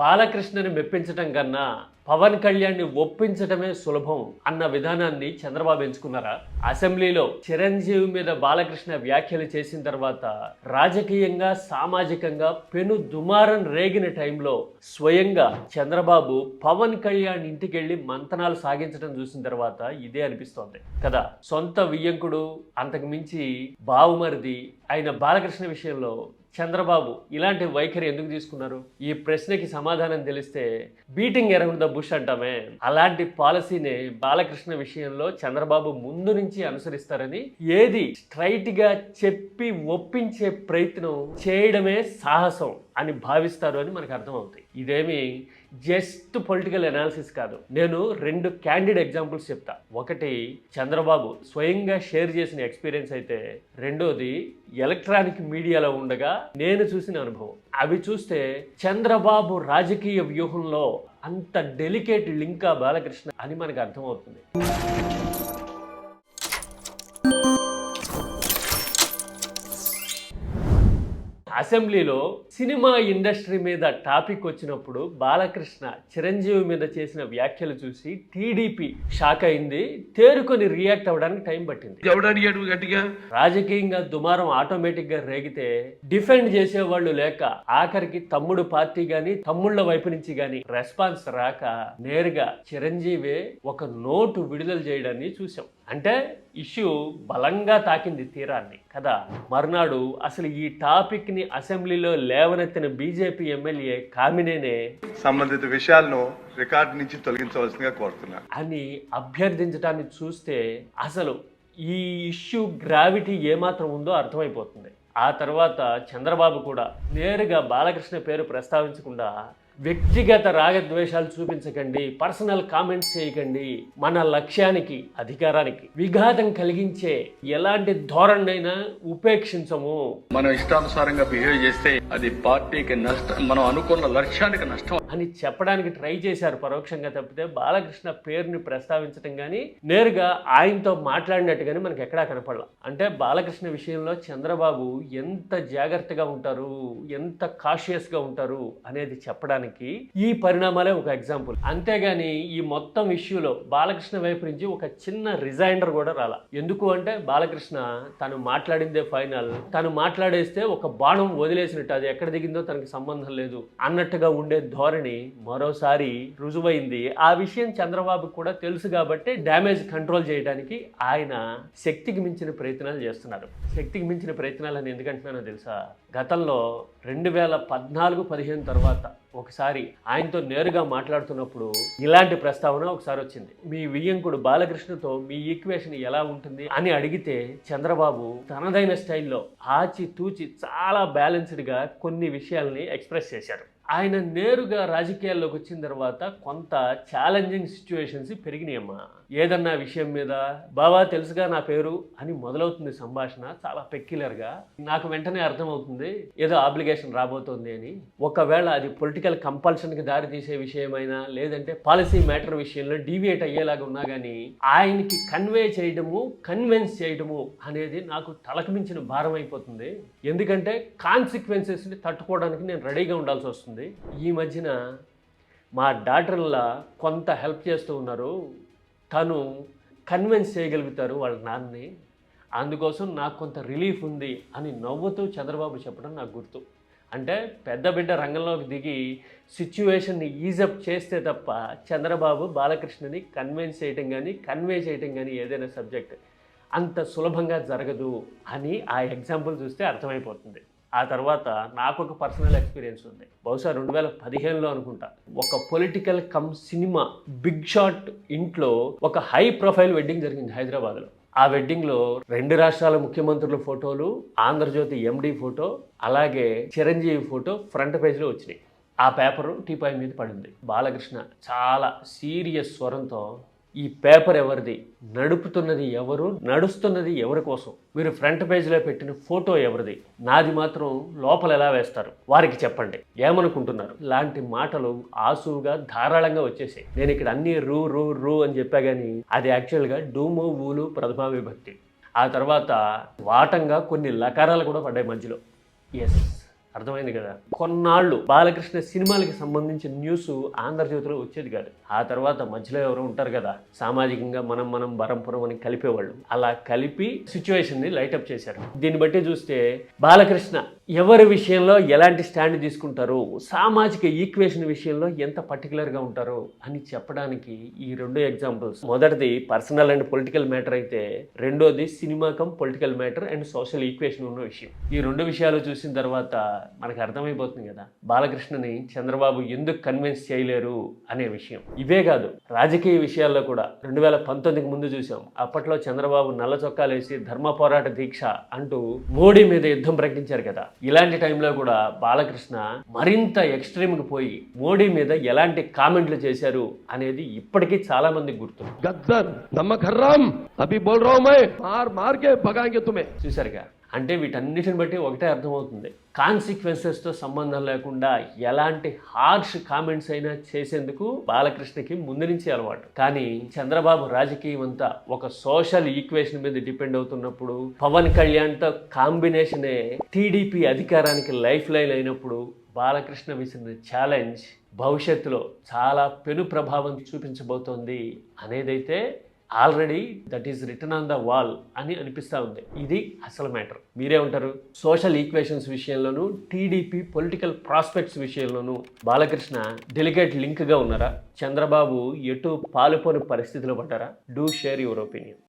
బాలకృష్ణని మెప్పించటం కన్నా పవన్ కళ్యాణ్ని ఒప్పించటమే సులభం అన్న విధానాన్ని చంద్రబాబు ఎంచుకున్నారా? అసెంబ్లీలో చిరంజీవి మీద బాలకృష్ణ వ్యాఖ్యలు చేసిన తర్వాత రాజకీయంగా సామాజికంగా పెను దుమారం రేగిన టైంలో స్వయంగా చంద్రబాబు పవన్ కళ్యాణ్ ఇంటికి వెళ్ళి మంతనాలు సాగించడం చూసిన తర్వాత ఇదే అనిపిస్తోంది. కదా సొంత వియ్యంకుడు అంతకు మించి బావుమరిది అయిన బాలకృష్ణ విషయంలో చంద్రబాబు ఇలాంటి వైఖరి ఎందుకు తీసుకున్నారు? ఈ ప్రశ్నకి సమాధానం తెలిస్తే బీటింగ్ అరౌండ్ ద బుష్ అంటామే. అలాంటి పాలసీని బాలకృష్ణ విషయంలో చంద్రబాబు ముందు నుంచి అనుసరిస్తారని ఏది స్ట్రైట్గా చెప్పి ఒప్పించే ప్రయత్నం చేయడమే సాహసం. అని భావిస్తారు అని మనకు అర్థమవుతాయి. ఇదేమి జస్ట్ పొలిటికల్ అనాలిసిస్ కాదు. నేను రెండు క్యాండిడ్ ఎగ్జాంపుల్స్ చెప్తా. ఒకటి చంద్రబాబు స్వయంగా షేర్ చేసిన ఎక్స్పీరియన్స్ అయితే రెండోది ఎలక్ట్రానిక్ మీడియాలో ఉండగా నేను చూసిన అనుభవం. అవి చూస్తే చంద్రబాబు రాజకీయ వ్యూహంలో అంత డెలికేట్ లింకా బాలకృష్ణ అని మనకు అర్థమవుతుంది. అసెంబ్లీలో సినిమా ఇండస్ట్రీ మీద టాపిక్ వచ్చినప్పుడు బాలకృష్ణ చిరంజీవి మీద చేసిన వ్యాఖ్యలు చూసి టీడీపీ షాక్ అయింది తేరుకొని రియాక్ట్ అవ్వడానికి టైం పట్టింది. రాజకీయంగా దుమారం ఆటోమేటిక్గా రేగితే డిఫెండ్ చేసేవాళ్ళు లేక ఆఖరికి తమ్ముడు పార్టీ గాని తమ్ముళ్ళ వైపు నుంచి గాని రెస్పాన్స్ రాక నేరుగా చిరంజీవే ఒక నోటు విడుదల చేయడాన్ని చూసాం అంటే ఇష్యూ బలంగా తాకింది తీరాన్ని. కదా? మర్నాడు అసలు ఈ టాపిక్ని అసెంబ్లీలో లేవనెత్తిన బీజేపీ ఎమ్మెల్యే కామినేనే సంబంధిత విషయాలను రికార్డు నుంచి తొలగించవలసిందిగా కోరుతున్నాను అని అభ్యర్థించడాన్ని చూస్తే అసలు ఈ ఇష్యూ గ్రావిటీ ఏమాత్రం ఉందో అర్థమైపోతుంది. ఆ తర్వాత చంద్రబాబు కూడా నేరుగా బాలకృష్ణ పేరు ప్రస్తావించకుండా వ్యక్తిగత రాగద్వేషాలు చూపించకండి పర్సనల్ కామెంట్స్ చేయకండి మన లక్ష్యానికి అధికారానికి విఘాతం కలిగించే ఎలాంటి ధోరణైనా ఉపేక్షించము. మనం ఇష్టానుసారంగా బిహేవ్ చేస్తే అది పార్టీకి నష్టం మనం అనుకున్న లక్ష్యానికి నష్టం. అని చెప్పడానికి ట్రై చేశారు పరోక్షంగా తప్పితే బాలకృష్ణ పేరుని ప్రస్తావించడం కానీ నేరుగా ఆయనతో మాట్లాడినట్టు కానీ మనకి ఎక్కడా కనపడలా. అంటే బాలకృష్ణ విషయంలో చంద్రబాబు ఎంత జాగ్రత్తగా ఉంటారు ఎంత కాషియస్గా ఉంటారు అనేది చెప్పడానికి ఈ పరిణామాలే ఒక ఎగ్జాంపుల్ అంతేగాని ఈ మొత్తం ఇష్యూలో బాలకృష్ణ వైపు నుంచి ఒక చిన్న రిజైండర్ కూడా రాలా. ఎందుకు అంటే బాలకృష్ణ తను మాట్లాడిందే ఫైనల్ తను మాట్లాడేస్తే ఒక బాణం వదిలేసినట్టు అది ఎక్కడ దిగిందో తనకి సంబంధం లేదు అన్నట్టుగా ఉండే ధోరణి మరోసారి రుజువైంది. ఆ విషయం చంద్రబాబు కూడా తెలుసు కాబట్టి డ్యామేజ్ కంట్రోల్ చేయడానికి ఆయన శక్తికి మించిన ప్రయత్నాలు చేస్తున్నారు. శక్తికి మించిన ప్రయత్నాలు అని ఎందుకంటున్నానో తెలుసా? గతంలో రెండు వేల పద్నాలుగు పదిహేను తర్వాత ఒకసారి ఆయనతో నేరుగా మాట్లాడుతున్నప్పుడు ఇలాంటి ప్రస్తావన ఒకసారి వచ్చింది. మీ వియ్యంకుడు బాలకృష్ణతో మీ ఈక్వేషన్ ఎలా ఉంటుంది అని అడిగితే చంద్రబాబు తనదైన స్టైల్లో ఆచి తూచి చాలా బ్యాలెన్స్డ్గా కొన్ని విషయాల్ని ఎక్స్ప్రెస్ చేశారు. ఆయన నేరుగా రాజకీయాల్లోకి వచ్చిన తర్వాత కొంత ఛాలెంజింగ్ సిచ్యువేషన్స్ పెరిగినాయమ్మా. ఏదన్నా విషయం మీద బావా తెలుసుగా నా పేరు అని మొదలవుతుంది సంభాషణ చాలా పెక్యులర్గా నాకు వెంటనే అర్థమవుతుంది ఏదో ఆబ్లిగేషన్ రాబోతోంది అని. ఒకవేళ అది పొలిటికల్ కంపల్షన్కి దారి తీసే విషయమైనా లేదంటే పాలసీ మ్యాటర్ విషయంలో డీవియేట్ అయ్యేలాగా ఉన్నా కానీ ఆయనకి కన్వే చేయడము కన్విన్స్ చేయడము అనేది నాకు తలకు మించిన భారం అయిపోతుంది. ఎందుకంటే కాన్సిక్వెన్సెస్ని తట్టుకోవడానికి నేను రెడీగా ఉండాల్సి వస్తుంది. ఈ మధ్యన మా డాక్టర్ల కొంత హెల్ప్ చేస్తూ ఉన్నారు. తను కన్విన్స్ చేయగలుగుతారు వాళ్ళ నాన్నని. అందుకోసం నాకు కొంత రిలీఫ్ ఉంది అని నవ్వుతూ చంద్రబాబు చెప్పడం నాకు గుర్తు. అంటే పెద్ద బిడ్డ రంగంలోకి దిగి సిచ్యువేషన్ని ఈజప్ చేస్తే తప్ప చంద్రబాబు బాలకృష్ణని కన్విన్స్ చేయటం కానీ కన్వే చేయటం కానీ ఏదైనా సబ్జెక్ట్ అంత సులభంగా జరగదు అని ఆ ఎగ్జాంపుల్ చూస్తే అర్థమైపోతుంది. ఆ తర్వాత నాకు ఒక పర్సనల్ ఎక్స్పీరియన్స్ ఉంది. బహుశా రెండు వేల పదిహేనులో అనుకుంటా. ఒక political cum cinema big shot ఇంట్లో ఒక హై ప్రొఫైల్ వెడ్డింగ్ జరిగింది హైదరాబాద్లో. ఆ వెడ్డింగ్లో రెండు రాష్ట్రాల ముఖ్యమంత్రుల ఫోటోలు ఆంధ్రజ్యోతి ఎండి ఫోటో అలాగే చిరంజీవి ఫోటో ఫ్రంట్ పేజ్లో వచ్చినాయి. ఆ పేపరు టీపాయ్ మీద పడింది. బాలకృష్ణ చాలా సీరియస్ స్వరంతో ఈ పేపర్ ఎవరిది? నడుపుతున్నది ఎవరు? నడుస్తున్నది ఎవరి కోసం? మీరు ఫ్రంట్ పేజ్లో పెట్టిన ఫోటో ఎవరిది? నాది మాత్రం లోపల ఎలా వేస్తారు? వారికి చెప్పండి. ఏమనుకుంటున్నారు? లాంటి మాటలు ఆసువుగా ధారాళంగా వచ్చేసాయి. నేను ఇక్కడ అన్ని రూ రూ రూ అని చెప్పా కానీ అది యాక్చువల్గా డూము ఊలు ప్రథమా విభక్తి. ఆ తర్వాత వాటంగా కొన్ని లకారాలు కూడా పడ్డాయి మధ్యలో. ఎస్ అర్థమైంది కదా? కొన్నాళ్ళు బాలకృష్ణ సినిమాలకి సంబంధించిన న్యూస్ ఆంధ్రజ్యోతిలో వచ్చేది కాదు. ఆ తర్వాత మధ్యలో ఎవరు ఉంటారు కదా? సామాజికంగా మనం మనం బరంపురం అని కలిపేవాళ్ళు. అలా కలిపి సిచ్యువేషన్ని లైటప్ చేశారు. దీన్ని బట్టి చూస్తే బాలకృష్ణ ఎవరి విషయంలో ఎలాంటి స్టాండ్ తీసుకుంటారు? సామాజిక ఈక్వేషన్ విషయంలో ఎంత పర్టికులర్గా ఉంటారు? అని చెప్పడానికి ఈ రెండు ఎగ్జాంపుల్స్. మొదటిది పర్సనల్ అండ్ పొలిటికల్ మ్యాటర్ అయితే రెండోది cinema cum political matter and social equation ఉన్న విషయం. ఈ రెండు విషయాలు చూసిన తర్వాత మనకు అర్థమైపోతుంది కదా బాలకృష్ణని చంద్రబాబు ఎందుకు కన్విన్స్ చేయలేరు అనే విషయం. ఇవే కాదు రాజకీయ విషయాల్లో కూడా. రెండు వేల పంతొమ్మిదికి ముందు చూసాం అప్పట్లో చంద్రబాబు నల్ల చొక్కాలేసి ధర్మ పోరాట దీక్ష అంటూ మోడీ మీద యుద్ధం ప్రకటించారు కదా. ఇలాంటి టైంలో కూడా బాలకృష్ణ మరింత ఎక్స్ట్రీమ్కి పోయి మోడీ మీద ఎలాంటి కామెంట్లు చేశారు అనేది ఇప్పటికీ చాలా మంది గుర్తు. గద్దర్ నమ్మకర్రామ్ అభి బోల్ రావు మార్ మార్కే చూసారుగా అంటే వీటన్నిటిని బట్టి ఒకటే అర్థమవుతుంది. కాన్సిక్వెన్సెస్తో సంబంధం లేకుండా ఎలాంటి హార్ష్ కామెంట్స్ అయినా చేసేందుకు బాలకృష్ణకి ముందు నుంచి అలవాటు. కానీ చంద్రబాబు రాజకీయం అంతా ఒక సోషల్ ఈక్వేషన్ మీద డిపెండ్ అవుతున్నప్పుడు పవన్ కళ్యాణ్తో కాంబినేషనే టీడీపీ అధికారానికి లైఫ్ లైన్ అయినప్పుడు బాలకృష్ణ విసిన ఛాలెంజ్ భవిష్యత్తులో చాలా పెను ప్రభావం చూపించబోతోంది అనేదైతే already that is return on the wall అని అనిపిస్తూ ఉంది. ఇది అసలు మ్యాటర్. మీరే ఉంటారు. సోషల్ ఈక్వేషన్స్ విషయంలోనూ టీడీపీ పొలిటికల్ ప్రాస్పెక్ట్స్ విషయంలోనూ బాలకృష్ణ డెలిగేట్ లింక్గా ఉన్నారా? చంద్రబాబు ఎటు పాలుపోని పరిస్థితిలో పడ్డారా? Do share your opinion